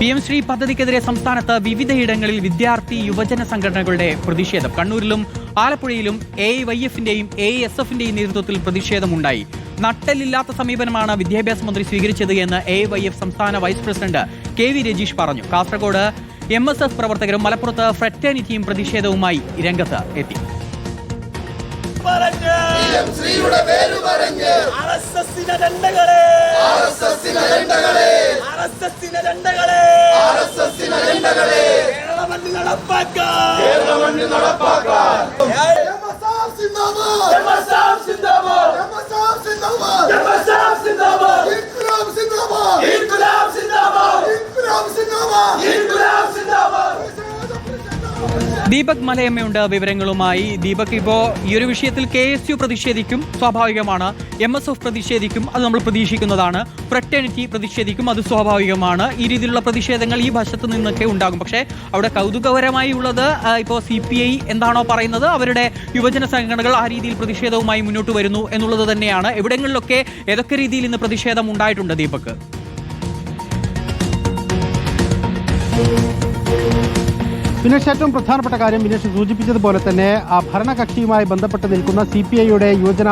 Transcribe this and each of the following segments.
P M Shri പദ്ധതിക്കെതിരെ സംസ്ഥാനത്ത് വിവിധയിടങ്ങളിൽ വിദ്യാർത്ഥി യുവജന സംഘടനകളുടെ പ്രതിഷേധം. കണ്ണൂരിലും ആലപ്പുഴയിലും എ വൈ എഫിന്റെയും എ എസ് എഫിന്റെയും നേതൃത്വത്തിൽ പ്രതിഷേധമുണ്ടായി. നട്ടലില്ലാത്ത സമീപനമാണ് വിദ്യാഭ്യാസ മന്ത്രി സ്വീകരിച്ചത് എന്ന് എ വൈ എഫ് സംസ്ഥാന vice president K V Rajeesh പറഞ്ഞു. കാസർഗോഡ് എം എസ് എഫ് പ്രവർത്തകരും മലപ്പുറത്ത് ഫ്രറ്റേണിറ്റിയും പ്രതിഷേധവുമായി രംഗത്ത് എത്തി. പറഞ്ഞ് ശ്രീയുടെ പേര് പറഞ്ഞ് RSS-ന്റെ അജണ്ടകളെ ആർഎസ്എസിന് അജണ്ടകളെ RSS-ന്റെ അജണ്ടകളെ ആർഎസ്എസിന് അജണ്ടകളെ നടപ്പാക്കാം നടപ്പാക്കാൻ. കേരളമണ്ണിൽ നടപ്പാക്കാൻ. ദീപക് മലയമ്മയുണ്ട്. വിവരങ്ങളുമായി ദീപക് ഇപ്പോ ഈ ഒരു വിഷയത്തിൽ കെ എസ് യു പ്രതിഷേധിക്കും. സ്വാഭാവികമാണ്. എം എസ് എഫ് പ്രതിഷേധിക്കും. അത് നമ്മൾ പ്രതീക്ഷിക്കുന്നതാണ്. ഫ്രറ്റേണിറ്റി പ്രതിഷേധിക്കും. അത് സ്വാഭാവികമാണ്. ഈ രീതിയിലുള്ള പ്രതിഷേധങ്ങൾ ഈ വശത്ത് നിന്നൊക്കെ ഉണ്ടാകും. പക്ഷേ അവിടെ കൗതുകപരമായി ഉള്ളത് ഇപ്പോൾ സി പി ഐ എന്താണോ പറയുന്നത് അവരുടെ യുവജന സംഘടനകൾ ആ രീതിയിൽ പ്രതിഷേധവുമായി മുന്നോട്ട് വരുന്നു എന്നുള്ളത് തന്നെയാണ്. എവിടങ്ങളിലൊക്കെ ഏതൊക്കെ രീതിയിൽ ഇന്ന് പ്രതിഷേധം ഉണ്ടായിട്ടുണ്ട് ദീപക്? വിനേഷ് ഏറ്റവും പ്രധാനപ്പെട്ട കാര്യം വിനേഷ് സൂചിപ്പിച്ചതുപോലെ തന്നെ ഭരണകക്ഷിയുമായി ബന്ധപ്പെട്ട് നിൽക്കുന്ന സി പി ഐയുടെ യുവജന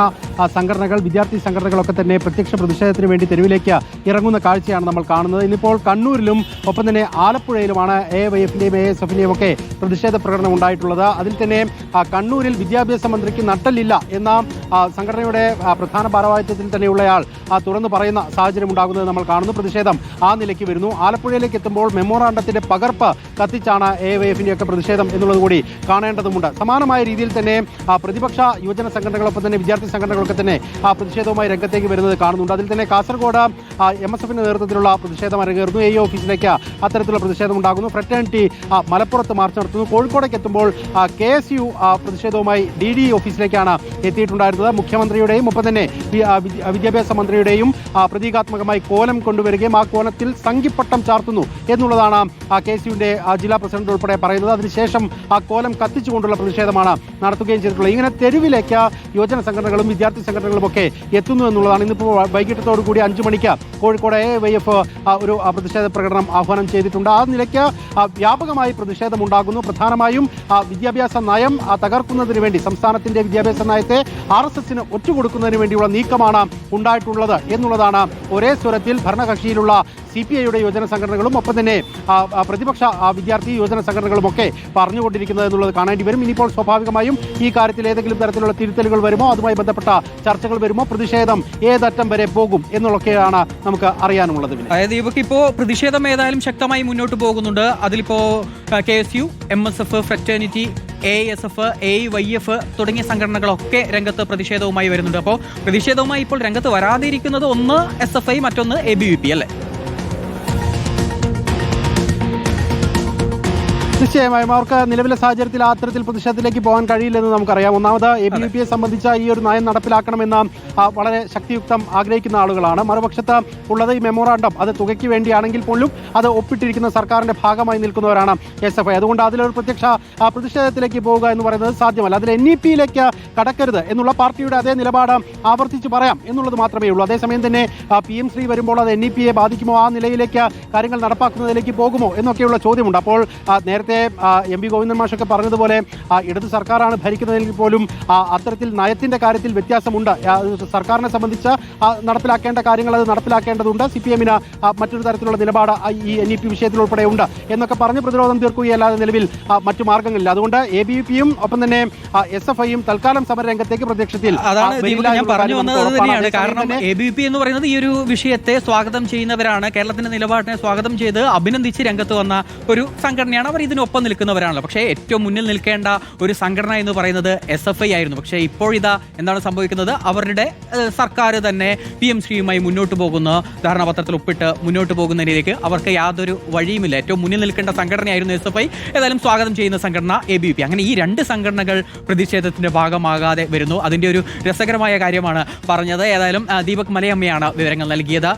സംഘടനകൾ വിദ്യാർത്ഥി സംഘടനകളൊക്കെ തന്നെ പ്രത്യക്ഷ പ്രതിഷേധത്തിന് വേണ്ടി തെരുവിലേക്ക് ഇറങ്ങുന്ന കാഴ്ചയാണ് നമ്മൾ കാണുന്നത്. ഇന്നിപ്പോൾ കണ്ണൂരിലും ഒപ്പം തന്നെ ആലപ്പുഴയിലുമാണ് എ വൈ എഫിന്റെയും എ എസ് എഫിന്റെയും ഒക്കെ പ്രതിഷേധ പ്രകടനം ഉണ്ടായിട്ടുള്ളത്. അതിൽ തന്നെ കണ്ണൂരിൽ വിദ്യാഭ്യാസ മന്ത്രിക്ക് നട്ടല്ലില്ല എന്ന സംഘടനയുടെ പ്രധാന ഭാരവാഹിത്വത്തിൽ തന്നെയുള്ളയാൾ തുറന്നു പറയുന്ന സാഹചര്യം ഉണ്ടാകുന്നത് നമ്മൾ കാണുന്നു. പ്രതിഷേധം ആ നിലയ്ക്ക് വരുന്നു. ആലപ്പുഴയിലേക്ക് എത്തുമ്പോൾ മെമ്മോറാണ്ടത്തിന്റെ പകർപ്പ് കത്തിച്ചാണ് എ വൈ എഫിന്റെ ഒക്കെ പ്രതിഷേധം എന്നുള്ളത് കൂടി കാണേണ്ടതുണ്ട് സമാനമായ രീതിയിൽ തന്നെ പ്രതിപക്ഷ യുവജന സംഘടനകളൊപ്പം തന്നെ വിദ്യാർത്ഥി സംഘടനകളൊക്കെ തന്നെ ആ പ്രതിഷേധവുമായി രംഗത്തേക്ക് വരുന്നത് കാണുന്നുണ്ട്. അതിൽ തന്നെ കാസർഗോഡ് എം എസ് എഫിന്റെ നേതൃത്വത്തിലുള്ള പ്രതിഷേധം അരങ്ങേറുന്നു. എ ഓഫീസിലേക്ക് അത്തരത്തിലുള്ള പ്രതിഷേധം ഉണ്ടാകുന്നു. ഫ്രറ്റേണിറ്റി മലപ്പുറത്ത് മാർച്ച് നടത്തുന്നു. കോഴിക്കോടേക്ക് എത്തുമ്പോൾ കെ എസ് യു പ്രതിഷേധവുമായി ഡി ഡി ഓഫീസിലേക്കാണ് എത്തിയിട്ടുണ്ടായിരുന്നത്. മുഖ്യമന്ത്രിയുടെയും ഒപ്പം തന്നെ വിദ്യാഭ്യാസ മന്ത്രിയുടെയും പ്രതീകാത്മകമായി കോലം കൊണ്ടുവരികയും ആ കോലത്തിൽ സംഘിപ്പട്ടം ചാർത്തുന്നു എന്നുള്ളതാണ് കെ യുവിന്റെ ജില്ലാ പ്രസിഡന്റ് ഉൾപ്പെടെ പറയുന്നത്. അതിനുശേഷം ആ കോലം കത്തിച്ചുകൊണ്ടുള്ള പ്രതിഷേധമാണ് നടത്തുകയും ചെയ്തിട്ടുള്ളത്. ഇങ്ങനെ തെരുവിലേക്ക് യുവജന സംഘടനകളും വിദ്യാർത്ഥി സംഘടനകളും ഒക്കെ എത്തുന്നു എന്നുള്ളതാണ്. ഇന്നിപ്പോൾ വൈകിട്ടത്തോടു കൂടി അഞ്ചു മണിക്ക് കോഴിക്കോട് എ വൈ എഫ് ഒരു പ്രതിഷേധ പ്രകടനം ആഹ്വാനം ചെയ്തിട്ടുണ്ട്. ആ നിലയ്ക്ക് വ്യാപകമായി പ്രതിഷേധം ഉണ്ടാകുന്നു. പ്രധാനമായും വിദ്യാഭ്യാസ നയം തകർക്കുന്നതിന് വേണ്ടി സംസ്ഥാനത്തിന്റെ വിദ്യാഭ്യാസ നയത്തെ ആർ എസ് എസിന് ഒറ്റുകൊടുക്കുന്നതിന് വേണ്ടിയുള്ള നീക്കമാണ് ഉണ്ടായിട്ടുള്ളത് എന്നുള്ളതാണ് ഒരേ സ്വരത്തിൽ ഭരണകക്ഷിയിലുള്ള സി പി ഐയുടെ യുവജന സംഘടനകളും ഒപ്പം തന്നെ പ്രതിപക്ഷ വിദ്യാർത്ഥി യുവജന സംഘടനകളും ഒക്കെ പറഞ്ഞുകൊണ്ടിരിക്കുന്നത് എന്നുള്ളത് കാണേണ്ടി വരും. ഇനിയിപ്പോൾ സ്വാഭാവികമായും ഈ കാര്യത്തിൽ ഏതെങ്കിലും തരത്തിലുള്ള തിരുത്തലുകൾ വരുമോ? അതുമായി ബന്ധപ്പെട്ട ചർച്ചകൾ വരുമോ? പ്രതിഷേധം ഏതറ്റം വരെ പോകും എന്നുള്ളതൊക്കെയാണ് നമുക്ക് അറിയാനുള്ളത് അതായത് ഇവർക്ക് ഇപ്പോൾ പ്രതിഷേധം ഏതായാലും ശക്തമായി മുന്നോട്ട് പോകുന്നുണ്ട്. അതിലിപ്പോ K S U M S F fraternity A S F A Y F തുടങ്ങിയ സംഘടനകളൊക്കെ രംഗത്ത് പ്രതിഷേധവുമായി വരുന്നുണ്ട്. അപ്പോൾ പ്രതിഷേധവുമായി ഇപ്പോൾ രംഗത്ത് വരാതിരിക്കുന്നത് ഒന്ന് എസ് എഫ് ഐ മറ്റൊന്ന് എ ബി വി പി അല്ലേ? നിശ്ചയമായും അവർക്ക് നിലവിലെ സാഹചര്യത്തിൽ ആ അത്തരത്തിൽ പ്രതിഷേധത്തിലേക്ക് പോകാൻ കഴിയില്ലെന്ന് നമുക്കറിയാം. ഒന്നാമത് എ ബി പിയെ സംബന്ധിച്ച ഈ ഒരു നയം നടപ്പിലാക്കണമെന്ന് വളരെ ശക്തിയുക്തം ആഗ്രഹിക്കുന്ന ആളുകളാണ്. മറുപക്ഷത്ത് ഉള്ളത് ഈ മെമ്മോറാണ്ടം. അത് തുകയ്ക്ക് വേണ്ടിയാണെങ്കിൽ പോലും അത് ഒപ്പിട്ടിരിക്കുന്ന സർക്കാരിന്റെ ഭാഗമായി നിൽക്കുന്നവരാണ് എസ് എഫ് ഐ. അതുകൊണ്ട് അതിലൊരു പ്രത്യക്ഷ പ്രതിഷേധത്തിലേക്ക് പോവുക എന്ന് പറയുന്നത് സാധ്യമല്ല. അതിൽ എൻ ഇ പിയിലേക്ക് കടക്കരുത് എന്നുള്ള പാർട്ടിയുടെ അതേ നിലപാട് ആവർത്തിച്ച് പറയാം എന്നുള്ളത് മാത്രമേ ഉള്ളൂ. അതേസമയം തന്നെ പി എം ശ്രീ വരുമ്പോൾ അത് എൻ ഇ പിയെ ബാധിക്കുമോ? ആ നിലയിലേക്ക് കാര്യങ്ങൾ നടപ്പാക്കുന്നതിലേക്ക് പോകുമോ? എന്നൊക്കെയുള്ള ചോദ്യമുണ്ട്. അപ്പോൾ ആ, നേരത്തെ എം പി ഗോവിന്ദൻ മാഷൊക്കെ പറഞ്ഞതുപോലെ ഇടത് സർക്കാരാണ് ഭരിക്കുന്നതെങ്കിൽ പോലും അത്തരത്തിൽ നയത്തിന്റെ കാര്യത്തിൽ വ്യത്യാസമുണ്ട്. സർക്കാരിനെ സംബന്ധിച്ച് നടപ്പിലാക്കേണ്ട കാര്യങ്ങൾ അത് നടപ്പിലാക്കേണ്ടതുണ്ട്. സി പി എമ്മിന് മറ്റൊരു തരത്തിലുള്ള നിലപാട് ഈ എൻ ഇ പി വിഷയത്തിൽ ഉൾപ്പെടെ ഉണ്ട് എന്നൊക്കെ പറഞ്ഞ് പ്രതിരോധം തീർക്കുകയല്ലാതെ നിലവിൽ മറ്റു മാർഗങ്ങളില്ല. അതുകൊണ്ട് എ ബി പിയും ഒപ്പം തന്നെ എസ് എഫ് ഐയും തൽക്കാലം സമരരംഗത്തേക്ക് പ്രത്യക്ഷത്തിൽ ഞാൻ പറഞ്ഞു വന്നത് തന്നെയാണ്. കാരണം അതേസമയം എ ബി പി എന്ന് പറയുന്നത് ഈ ഒരു വിഷയത്തെ സ്വാഗതം ചെയ്യുന്നവരാണ്. കേരളത്തിന്റെ നിലപാടിനെ സ്വാഗതം ചെയ്ത് അഭിനന്ദിച്ച് രംഗത്ത് വന്ന ഒരു സംഘടനയാണ് അവർ ഇതിനൊപ്പം നിൽക്കുന്നവരാണല്ലോ. പക്ഷേ ഏറ്റവും മുന്നിൽ നിൽക്കേണ്ട ഒരു സംഘടന എന്ന് പറയുന്നത് എസ് എഫ് ഐ ആയിരുന്നു. പക്ഷേ ഇപ്പോഴിതാ എന്താണ് സംഭവിക്കുന്നത്? അവരുടെ സർക്കാർ തന്നെ പി എം ശ്രീയുമായി മുന്നോട്ട് പോകുന്ന. ധാരണാപത്രത്തിൽ ഒപ്പിട്ട് മുന്നോട്ട് പോകുന്നതിലേക്ക് അവർക്ക് യാതൊരു വഴിയുമില്ല. ഏറ്റവും മുന്നിൽ നിൽക്കേണ്ട സംഘടനയായിരുന്നു എസ് എഫ് ഐ ഏതായാലും സ്വാഗതം ചെയ്യുന്ന സംഘടന എ ബി പി അങ്ങനെ ഈ രണ്ട് സംഘടനകൾ പ്രതിഷേധത്തിന്റെ ഭാഗമാകാതെ വരുന്നു. അതിന്റെ ഒരു രസകരമായ കാര്യമാണ് പറഞ്ഞത്. ഏതായാലും ദീപക് മലയമ്മയാണ് വിവരങ്ങൾ നൽകിയത്.